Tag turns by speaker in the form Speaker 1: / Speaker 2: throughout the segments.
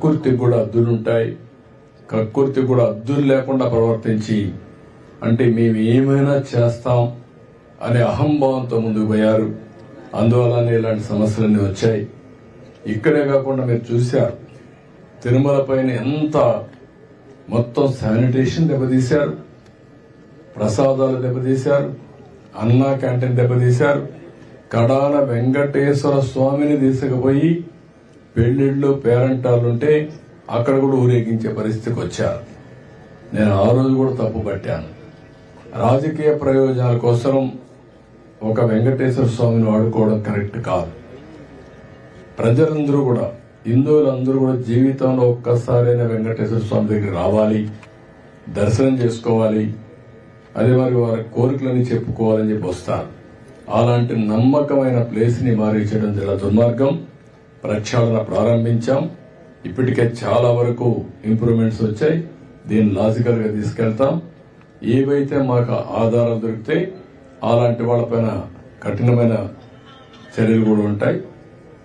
Speaker 1: కక్కుర్తికి కూడా అద్దులుంటాయి. కక్కుర్తి కూడా అద్దులు లేకుండా ప్రవర్తించి అంటే మేము ఏమైనా చేస్తాం అనే అహంభావంతో ముందుకు పోయారు. అందువల్లనే ఇలాంటి సమస్యలన్నీ వచ్చాయి. ఇక్కడే కాకుండా మీరు చూశారు తిరుమల పైన ఎంత మొత్తం శానిటేషన్ దెబ్బతీశారు ప్రసాదాలు దెబ్బతీశారు అన్నా క్యాంటీన్ దెబ్బతీశారు కడాన వెంకటేశ్వర స్వామిని తీసుకుపోయి పెళ్ళిళ్ళు పేరంటాలుంటే అక్కడ కూడా ఊరేగించే పరిస్థితికి వచ్చారు. నేను ఆ రోజు కూడా తప్పు పట్టాను. రాజకీయ ప్రయోజనాల కోసం ఒక వెంకటేశ్వర స్వామిని వాడుకోవడం కరెక్ట్ కాదు. ప్రజలందరూ కూడా హిందువులందరూ కూడా జీవితంలో ఒక్కసారైనా వెంకటేశ్వర స్వామి దగ్గర రావాలి దర్శనం చేసుకోవాలి అదే మరి వారి కోరికలని చెప్పుకోవాలని చెప్పి వస్తారు అలాంటి నమ్మకమైన ప్లేస్ని మారించడం చాలా దుర్మార్గం. ప్రక్షాళన ప్రారంభించాం. ఇప్పటికే చాలా వరకు ఇంప్రూవ్మెంట్స్ వచ్చాయి. దీన్ని లాజికల్గా తీసుకెళ్తాం. ఏవైతే మాకు ఆధారాలు దొరికితే అలాంటి వాళ్ళపైన కఠినమైన చర్యలు కూడా ఉంటాయి.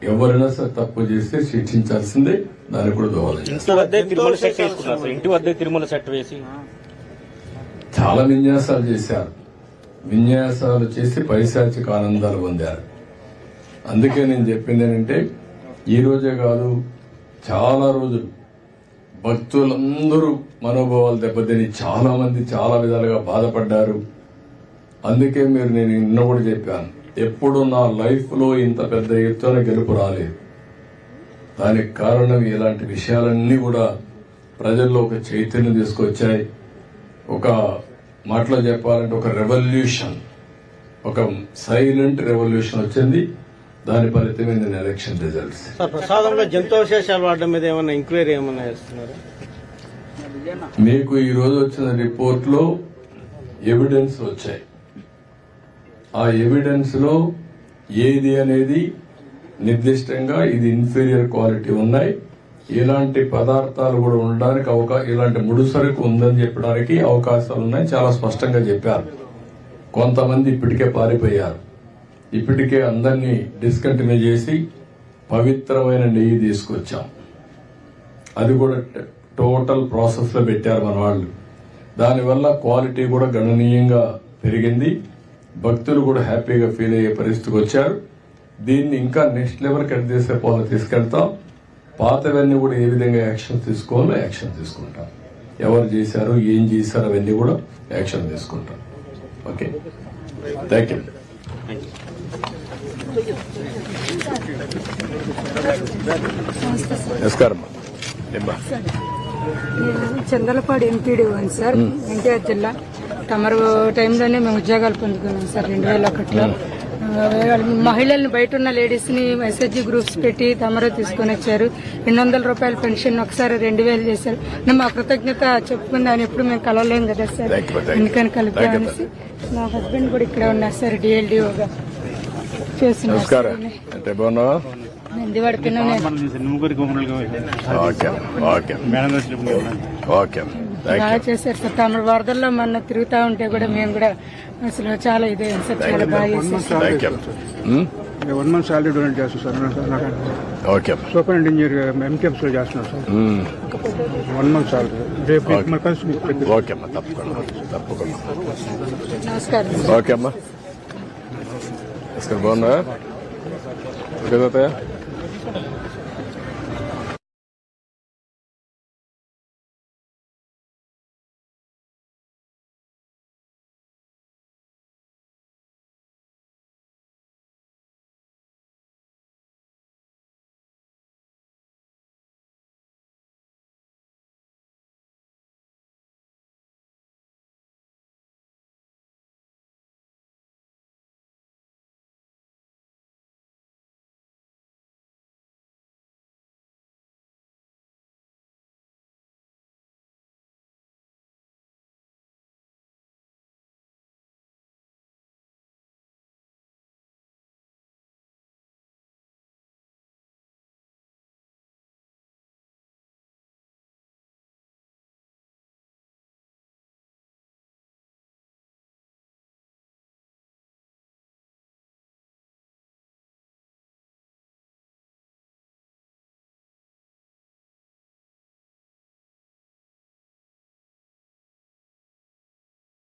Speaker 1: ఎవరైనా సరే తప్పు చేస్తే శిక్షించాల్సిందే. దానికి కూడా దోవాలి
Speaker 2: ఇంటి తిరుమల సెట్ వేసుకున్నారు సార్. ఇంటి వద్దే తిరుమల సెట్ వేసి.
Speaker 1: చాలా విన్యాసాలు చేశారు. విన్యాసాలు చేసి పైశాచిక ఆనందాలు పొందారు. అందుకే నేను చెప్పింది ఏంటంటే ఈరోజే కాదు చాలా రోజులు. భక్తులందరూ మనోభావాలు దెబ్బతిని చాలా మంది చాలా విధాలుగా బాధపడ్డారు. అందుకే మీరు నేను నిన్న కూడా చెప్పాను ఎప్పుడు నా లైఫ్లో ఇంత పెద్ద ఎత్తున గెలుపు రాలేదు. దానికి కారణం ఇలాంటి విషయాలన్నీ కూడా ప్రజల్లో ఒక చైతన్యం తీసుకొచ్చాయి. ఒక మాటలో చెప్పాలంటే ఒక రెవల్యూషన్ ఒక సైలెంట్ రెవల్యూషన్ వచ్చింది. దాని ఫలితమే నేను ఎలక్షన్ రిజల్ట్స్
Speaker 2: ప్రసాదంలో జంతువశేషాలు వాడడం మీద ఏమన్నా ఎంక్వైరీ ఏమన్నా చేస్తున్నారు?
Speaker 1: మీకు ఈ రోజు వచ్చిన రిపోర్ట్లో ఎవిడెన్స్ వచ్చాయి. ఆ ఎవిడెన్స్లో ఏది అనేది నిర్దిష్టంగా ఇది ఇన్ఫీరియర్ క్వాలిటీ ఉన్నాయి. ఇలాంటి పదార్థాలు కూడా ఉండడానికి అవకా ఇలాంటి ముడుసరుకు ఉందని చెప్పడానికి అవకాశాలు ఉన్నాయి. చాలా స్పష్టంగా చెప్పారు. కొంతమంది ఇప్పటికే పారిపోయారు. ఇప్పటికే అందరినీ డిస్కంటిన్యూ చేసి పవిత్రమైన నెయ్యి తీసుకొచ్చాం. అది కూడా టోటల్ ప్రాసెస్లో పెట్టారు మన వాళ్ళు. దానివల్ల క్వాలిటీ కూడా గణనీయంగా పెరిగింది. భక్తులు కూడా హ్యాపీగా ఫీల్ అయ్యే పరిస్థితికి వచ్చారు. దీన్ని ఇంకా నెక్స్ట్ లెవెల్ కట్ చేసే పోల తీసుకెళ్తాం. పాతవన్నీ కూడా ఏ విధంగా యాక్షన్ తీసుకోవాలో యాక్షన్ తీసుకుంటాం. ఎవరు చేశారు ఏం చేశారు అవన్నీ కూడా యాక్షన్ తీసుకుంటాం. ఓకే థ్యాంక్ యూ నమస్కారం.
Speaker 3: నేను Chandalapadu MPD one sir. NTR జిల్లా. తమరు టైంలోనే మేము ఉద్యోగాలు పొందుకున్నాం సార్ రెండు వేల ఒకటిలో మహిళల్ని బయట ఉన్న లేడీస్ని ఎస్హెచ్జి గ్రూప్స్ పెట్టి తమరు తీసుకొని వచ్చారు. రెండు వందల రూపాయల పెన్షన్ ఒకసారి రెండు వేలు చేశారు. నేను మా కృతజ్ఞత చెప్పుకుని ఆయన ఎప్పుడు మేము కలవలేం కదా సార్.
Speaker 1: You,
Speaker 3: కలిపామనేసి మా హస్బెండ్ కూడా ఇక్కడ ఉన్నారు సార్ డిఎల్డిఓగా
Speaker 1: నమస్కారం. అంటే బాగున్నావా? Okay okay. ఓకే
Speaker 3: బాగా చేశారు సార్. తమిళ వరదల్లో మొన్న తిరుగుతా ఉంటే కూడా మేము కూడా అసలు చాలా ఇదే సార్ చాలా బాగా చేశారు.
Speaker 4: వన్ మంత్ సాలరీ డొనేట్ చేస్తాను సార్.
Speaker 1: ఓకే.
Speaker 4: సూపర్ ఇంజనీర్ ఎంకేఎఫ్స్లో చేస్తున్నాను సార్. వన్ మంత్ సాలరీ రేపు
Speaker 1: ఓకే. అమ్మా తప్పకుండా తప్పకుండా.
Speaker 3: నమస్కారం.
Speaker 1: ఓకే అమ్మా. బాగున్నా ఓకే తాతయ్య